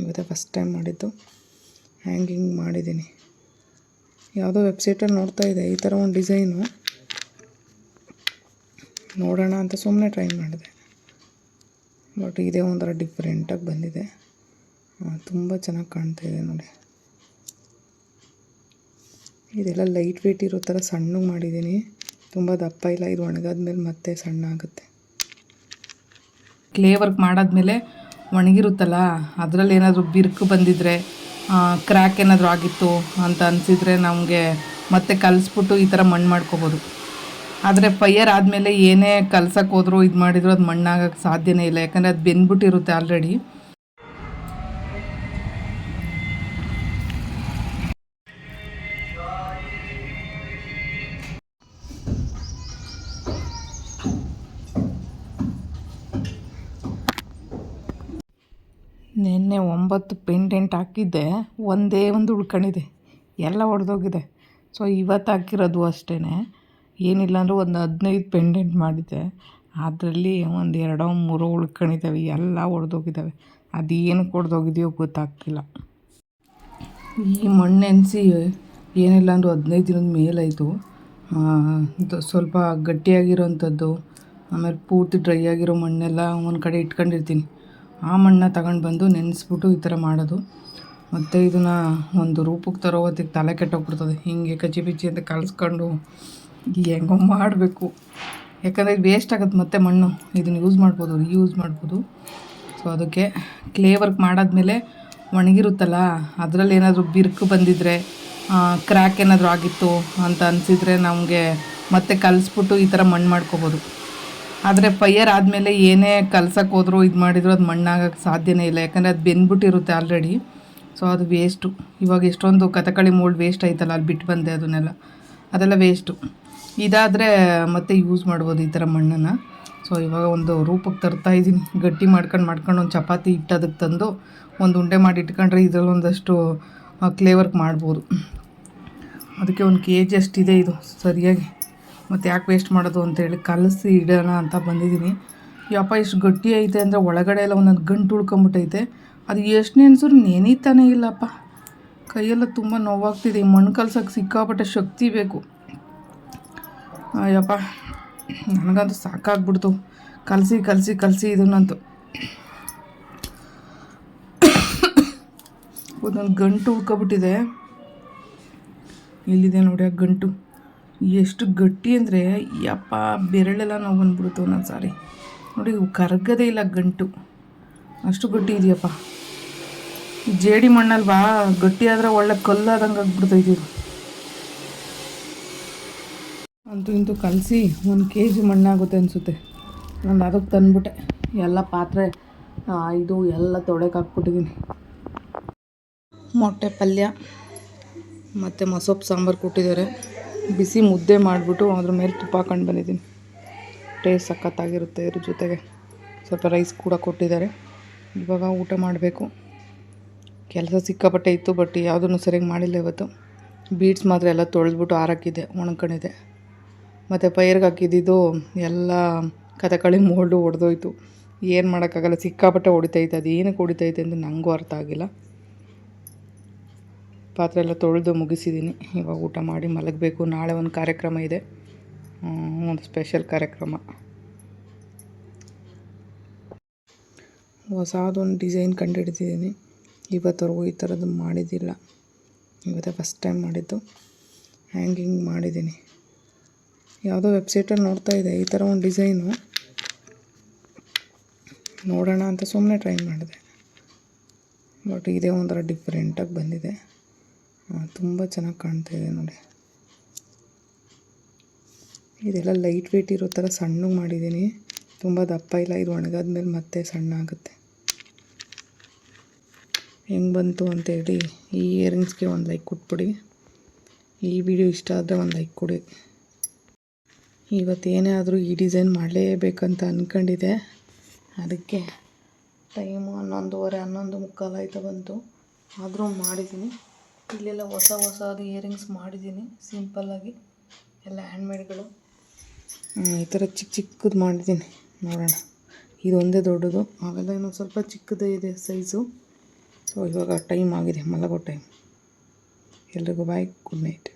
ಇವತ್ತೇ first time ಮಾಡಿದ್ದು. Hanging ಮಾಡಿದ್ದೀನಿ. ಯಾವುದೋ ವೆಬ್ಸೈಟಲ್ಲಿ ನೋಡ್ತಾ ಇದೆ, ಈ ಥರ ಒಂದು ಡಿಸೈನು ನೋಡೋಣ ಅಂತ ಸುಮ್ಮನೆ ಟ್ರೈ ಮಾಡಿದೆ. ಬಟ್ ಇದೇ ಒಂಥರ ಡಿಫ್ರೆಂಟಾಗಿ ಬಂದಿದೆ. ತುಂಬ ಚೆನ್ನಾಗಿ ಕಾಣ್ತಾ ಇದೆ ನೋಡಿ. ಇದೆಲ್ಲ ಲೈಟ್ ವೆಯ್ಟ್ ಇರೋ ಥರ ಸಣ್ಣಗೆ ಮಾಡಿದ್ದೀನಿ. ತುಂಬ ದಪ್ಪ ಇಲ್ಲ, ಇದು ಒಣಗಾದ್ಮೇಲೆ ಮತ್ತೆ ಸಣ್ಣ ಆಗುತ್ತೆ ಕ್ಲೇ ವರ್ಕ್ ಮಾಡಾದ್ಮೇಲೆ ಒಣಗಿರುತ್ತಲ್ಲ, ಅದರಲ್ಲಿ ಏನಾದರೂ ಬಿರುಕು ಬಂದಿದ್ರೆ ಕ್ರ್ಯಾಕ್ ಏನಾದರೂ ಆಗಿತ್ತು ಅಂತ ಅನಿಸಿದ್ರೆ ನಮಗೆ ಮತ್ತೆ ಕಲಿಸ್ಬಿಟ್ಟು ಈ ಥರ ಮಣ್ಣು ಮಾಡ್ಕೋಬೋದು. ಆದರೆ ಫೈಯರ್ ಆದಮೇಲೆ ಏನೇ ಕಲ್ಸಕ್ಕೆ ಹೋದರೂ ಇದು ಮಾಡಿದ್ರು ಅದು ಮಣ್ಣಾಗಕ್ಕೆ ಸಾಧ್ಯನೇ ಇಲ್ಲ. ಯಾಕಂದರೆ ಅದು ಬೆಂದ್ಬಿಟ್ಟಿರುತ್ತೆ ಆಲ್ರೆಡಿ ನಿನ್ನೆ ಒಂಬತ್ತು ಪೆಂಡೆಂಟ್ ಹಾಕಿದ್ದೆ, ಒಂದೇ ಒಂದು ಉಳ್ಕೊಂಡಿದೆ ಎಲ್ಲ ಒಡೆದೋಗಿದೆ. ಸೊ ಇವತ್ತು ಹಾಕಿರೋದು ಅಷ್ಟೇ ಏನಿಲ್ಲ ಅಂದರೂ ಒಂದು ಹದಿನೈದು ಪೆಂಡೆಂಟ್ ಮಾಡಿದ್ದೆ. ಅದರಲ್ಲಿ ಒಂದು ಎರಡೋ ಮೂರೋ ಉಳ್ಕೊಂಡಿದ್ದಾವೆ ಎಲ್ಲ ಒಡೆದೋಗಿದ್ದಾವೆ ಅದೇನಕ್ಕೆ ಒಡೆದೋಗಿದೆಯೋ ಗೊತ್ತಾಗ್ತಿಲ್ಲ. ಈ ಮಣ್ಣು ಎನ್ಸಿ ಏನಿಲ್ಲ ಅಂದರೂ ಹದಿನೈದು ದಿನದ ಮೇಲಾಯಿತು. ಸ್ವಲ್ಪ ಗಟ್ಟಿಯಾಗಿರೋವಂಥದ್ದು ಆಮೇಲೆ ಪೂರ್ತಿ ಡ್ರೈ ಆಗಿರೋ ಮಣ್ಣೆಲ್ಲ ಒಂದು ಕಡೆ ಇಟ್ಕೊಂಡಿರ್ತೀನಿ. ಆ ಮಣ್ಣ ತಗೊಂಡು ಬಂದು ನೆನೆಸ್ಬಿಟ್ಟು ಈ ಥರ ಮಾಡೋದು. ಮತ್ತು ಇದನ್ನು ಒಂದು ರೂಪಕ್ಕೆ ತರೋ ಹೊತ್ತಿಗೆ ತಲೆ ಕೆಟ್ಟೋಗ್ಬಿಡ್ತದೆ. ಹಿಂಗೆ ಕಚ್ಚಿ ಬಿಚ್ಚಿ ಅಂತ ಕಲಿಸ್ಕೊಂಡು ಹೆಂಗೋ ಮಾಡಬೇಕು. ಯಾಕಂದರೆ ಇದು ವೇಸ್ಟ್ ಆಗುತ್ತೆ ಮತ್ತೆ ಮಣ್ಣು. ಇದನ್ನು ಯೂಸ್ ಮಾಡ್ಬೋದು ಯೂಸ್ ಮಾಡ್ಬೋದು. ಸೊ ಅದಕ್ಕೆ ಕ್ಲೇ ವರ್ಕ್ ಮಾಡಾದ್ಮೇಲೆ ಒಣಗಿರುತ್ತಲ್ಲ, ಅದರಲ್ಲಿ ಏನಾದರೂ ಬಿರುಕು ಬಂದಿದ್ದರೆ ಕ್ರ್ಯಾಕ್ ಏನಾದರೂ ಆಗಿತ್ತು ಅಂತ ಅನಿಸಿದರೆ ನಮಗೆ ಮತ್ತೆ ಕಲಿಸ್ಬಿಟ್ಟು ಈ ಥರ ಮಣ್ಣು ಮಾಡ್ಕೋಬೋದು. ಆದರೆ ಫೈಯರ್ ಆದಮೇಲೆ ಏನೇ ಕಲ್ಸಕ್ಕೆ ಹೋದ್ರು ಇದು ಮಾಡಿದ್ರು ಅದು ಮಣ್ಣಾಗಕ್ಕೆ ಸಾಧ್ಯನೇ ಇಲ್ಲ. ಯಾಕಂದರೆ ಅದು ಬೆಂದ್ಬಿಟ್ಟಿರುತ್ತೆ ಆಲ್ರೆಡಿ ಸೊ ಅದು ವೇಸ್ಟು ಇವಾಗ ಎಷ್ಟೊಂದು ಕಥಕಳಿ ಮೋಲ್ಡ್ ವೇಸ್ಟ್ ಆಯ್ತಲ್ಲ ಅಲ್ಲಿ ಬಿಟ್ಟು ಬಂದೆ ಅದನ್ನೆಲ್ಲ. ಅದೆಲ್ಲ ವೇಸ್ಟು ಇದಾದರೆ ಮತ್ತೆ ಯೂಸ್ ಮಾಡ್ಬೋದು ಈ ಥರ ಮಣ್ಣನ್ನು. ಸೊ ಇವಾಗ ಒಂದು ರೂಪಕ್ಕೆ ತರ್ತಾ ಇದ್ದೀನಿ. ಗಟ್ಟಿ ಮಾಡ್ಕೊಂಡು ಮಾಡ್ಕೊಂಡು ಒಂದು ಚಪಾತಿ ಹಿಟ್ಟು ಅದಕ್ಕೆ ತಂದು ಒಂದು ಉಂಡೆ ಮಾಡಿ ಇಟ್ಕೊಂಡ್ರೆ ಇದರಲ್ಲಿ ಒಂದಷ್ಟು ಕ್ಲೇ ವರ್ಕ್ ಮಾಡ್ಬೋದು. ಅದಕ್ಕೆ ಒಂದು ಕೆ ಜಿ ಅಷ್ಟಿದೆ ಇದು, ಸರಿಯಾಗಿ. ಮತ್ತು ಯಾಕೆ ವೇಸ್ಟ್ ಮಾಡೋದು ಅಂತೇಳಿ ಕಲಸಿ ಇಡೋಣ ಅಂತ ಬಂದಿದ್ದೀನಿ. ಯಪ್ಪ ಇಷ್ಟು ಗಟ್ಟಿ ಐತೆ ಅಂದರೆ ಒಳಗಡೆ ಎಲ್ಲ ಒಂದೊಂದು ಗಂಟು ಉಳ್ಕೊಂಬಿಟ್ಟೈತೆ. ಅದು ಎಷ್ಟು ನೆನೆಸಿದ್ರು ನೆನೀತಾನೇ ಇಲ್ಲಪ್ಪ. ಕೈಯೆಲ್ಲ ತುಂಬ ನೋವಾಗ್ತಿದೆ. ಈ ಮಣ್ಣು ಕಲ್ಸೋಕ್ಕೆ ಸಿಕ್ಕಾಪಟ್ಟೆ ಶಕ್ತಿ ಬೇಕು. ಅಯ್ಯಪ್ಪ, ನನಗಂತೂ ಸಾಕಾಗ್ಬಿಡ್ತು. ಕಲಸಿ ಕಲಸಿ ಕಲಸಿ ಇದನ್ನಂತೂ. ಒಂದೊಂದು ಗಂಟು ಉಳ್ಕೊಬಿಟ್ಟಿದೆ. ಇಲ್ಲಿದೆ ನೋಡಿ ಆ ಗಂಟು. ಎಷ್ಟು ಗಟ್ಟಿ ಅಂದರೆ, ಯಪ್ಪ, ಬೆರಳೆಲ್ಲ ನಾವು ಬಂದ್ಬಿಡ್ತು ಒಂದೊಂದು ಸಾರಿ ನೋಡಿ ಕರ್ಗದೇ ಇಲ್ಲ ಗಂಟು. ಅಷ್ಟು ಗಟ್ಟಿ ಇದೆಯಪ್ಪ. ಜೇಡಿ ಮಣ್ಣಲ್ವಾ, ಗಟ್ಟಿ ಆದರೆ ಒಳ್ಳೆ ಕಲ್ಲಾದಂಗೆ ಆಗ್ಬಿಡ್ತೈತಿ ಅಂತೂ ಇಂತೂ ಕಲಸಿ ಒಂದು ಕೆ ಜಿ ಮಣ್ಣಾಗುತ್ತೆ ಅನಿಸುತ್ತೆ. ನಾನು ಅದಕ್ಕೆ ತಂದ್ಬಿಟ್ಟೆ. ಎಲ್ಲ ಪಾತ್ರೆ ಇದು ಎಲ್ಲ ತೊಳೆಗೆ ಹಾಕ್ಬಿಟ್ಟಿದ್ದೀನಿ. ಮೊಟ್ಟೆ ಪಲ್ಯ, ಮತ್ತು ಮಸೊಪ್ಪು ಸಾಂಬಾರು ಕೊಟ್ಟಿದ್ದಾರೆ. ಬಿಸಿ ಮುದ್ದೆ ಮಾಡಿಬಿಟ್ಟು ಅದ್ರ ಮೇಲೆ ತುಪ್ಪ ಹಾಕೊಂಡು ಬಂದಿದ್ದೀನಿ. ಟೇಸ್ಟ್ ಸಖತ್ತಾಗಿರುತ್ತೆ ಇದ್ರ ಜೊತೆಗೆ. ಸ್ವಲ್ಪ ರೈಸ್ ಕೂಡ ಕೊಟ್ಟಿದ್ದಾರೆ. ಇವಾಗ ಊಟ ಮಾಡಬೇಕು. ಕೆಲಸ ಸಿಕ್ಕಾಪಟ್ಟೆ ಇತ್ತು ಬಟ್ ಯಾವುದನ್ನು ಸರಿಯಾಗಿ ಮಾಡಿಲ್ಲ ಇವತ್ತು. ಬೀಡ್ಸ್ ಮಾತ್ರ ಎಲ್ಲ ತೊಳೆದ್ಬಿಟ್ಟು ಆರಾಕಿದ್ದೆ ಒಣಕೊಂಡಿದೆ ಮತ್ತು ಪೈರ್ಗೆ ಹಾಕಿದ್ದಿದ್ದು ಎಲ್ಲ ಕಥಕಳಿ ಮೋಲ್ಡು ಒಡೆದೋಯ್ತು. ಏನು ಮಾಡೋಕ್ಕಾಗಲ್ಲ, ಸಿಕ್ಕಾಪಟ್ಟೆ ಹೊಡಿತೈತೆ ಅದು ಏನಕ್ಕೆ ಹೊಡಿತೈತೆ ಅಂತ ನನಗೂ ಅರ್ಥ ಆಗಿಲ್ಲ. ಪಾತ್ರೆ ಎಲ್ಲ ತೊಳೆದು ಮುಗಿಸಿದ್ದೀನಿ. ಇವಾಗ ಊಟ ಮಾಡಿ ಮಲಗಬೇಕು. ನಾಳೆ ಒಂದು ಕಾರ್ಯಕ್ರಮ ಇದೆ. ಒಂದು ಸ್ಪೆಷಲ್ ಕಾರ್ಯಕ್ರಮ. ಹೊಸದೊಂದು ಡಿಸೈನ್ ಕಂಡುಹಿಡಿದಿದ್ದೀನಿ ಇವತ್ತವರೆಗೂ ಈ ಥರದ್ದು ಮಾಡಿದ್ದಿಲ್ಲ. ಇವತ್ತೇ ಫಸ್ಟ್ ಟೈಮ್ ಮಾಡಿದ್ದು. ಹ್ಯಾಂಗಿಂಗ್ ಮಾಡಿದ್ದೀನಿ. ಯಾವುದೋ ವೆಬ್ಸೈಟಲ್ಲಿ ನೋಡ್ತಾ ಇದೆ. ಈ ಥರ ಒಂದು ಡಿಸೈನು ನೋಡೋಣ ಅಂತ ಸುಮ್ಮನೆ ಟ್ರೈ ಮಾಡಿದೆ. ಬಟ್ ಇದೇ ಒಂಥರ ಡಿಫ್ರೆಂಟಾಗಿ ಬಂದಿದೆ. ತುಂಬ ಚೆನ್ನಾಗಿ ಕಾಣ್ತಾ ಇದೆ ನೋಡಿ. ಇದೆಲ್ಲ ಲೈಟ್ ವೆಯ್ಟ್ ಇರೋ ಥರ ಸಣ್ಣಗೆ ಮಾಡಿದ್ದೀನಿ. ತುಂಬ ದಪ್ಪ ಇಲ್ಲ, ಇದು ಒಣಗಾದ ಮೇಲೆ ಮತ್ತೆ ಸಣ್ಣ ಆಗುತ್ತೆ. ಹೆಂಗೆ ಬಂತು ಅಂತೇಳಿ ಈ ಇಯರಿಂಗ್ಸ್ಗೆ ಒಂದು ಲೈಕ್ ಕೊಟ್ಬಿಡಿ. ಈ ವಿಡಿಯೋ ಇಷ್ಟ ಆದರೆ ಒಂದು ಲೈಕ್ ಕೊಡಿ. ಇವತ್ತೇನೇ ಆದರೂ ಈ ಡಿಸೈನ್ ಮಾಡಲೇಬೇಕಂತ ಅಂದ್ಕೊಂಡಿದ್ದೆ ಅದಕ್ಕೆ ಟೈಮು ಹನ್ನೊಂದುವರೆ ಹನ್ನೊಂದು ಮುಕ್ಕಾಲು ಆಯ್ತಾ ಬಂತು. ಆದರೂ ಮಾಡಿದ್ದೀನಿ. ಇಲ್ಲೆಲ್ಲ ಹೊಸ ಹೊಸದು ಇಯರಿಂಗ್ಸ್ ಮಾಡಿದ್ದೀನಿ ಸಿಂಪಲ್ಲಾಗಿ ಎಲ್ಲ ಹ್ಯಾಂಡ್ಮೇಡ್ಗಳು ಈ ಥರ ಚಿಕ್ಕ ಚಿಕ್ಕದು ಮಾಡಿದ್ದೀನಿ. ನೋಡೋಣ. ಇದೊಂದೇ ದೊಡ್ಡದು. ಅವೆಲ್ಲ ಇನ್ನೊಂದು ಸ್ವಲ್ಪ ಚಿಕ್ಕದೇ ಇದೆ ಸೈಜು ಸೊ ಇವಾಗ ಟೈಮ್ ಆಗಿದೆ, ಮಲಗೋ ಟೈಮ್ ಎಲ್ರಿಗೂ ಬಾಯ್ ಗುಡ್ ನೈಟ್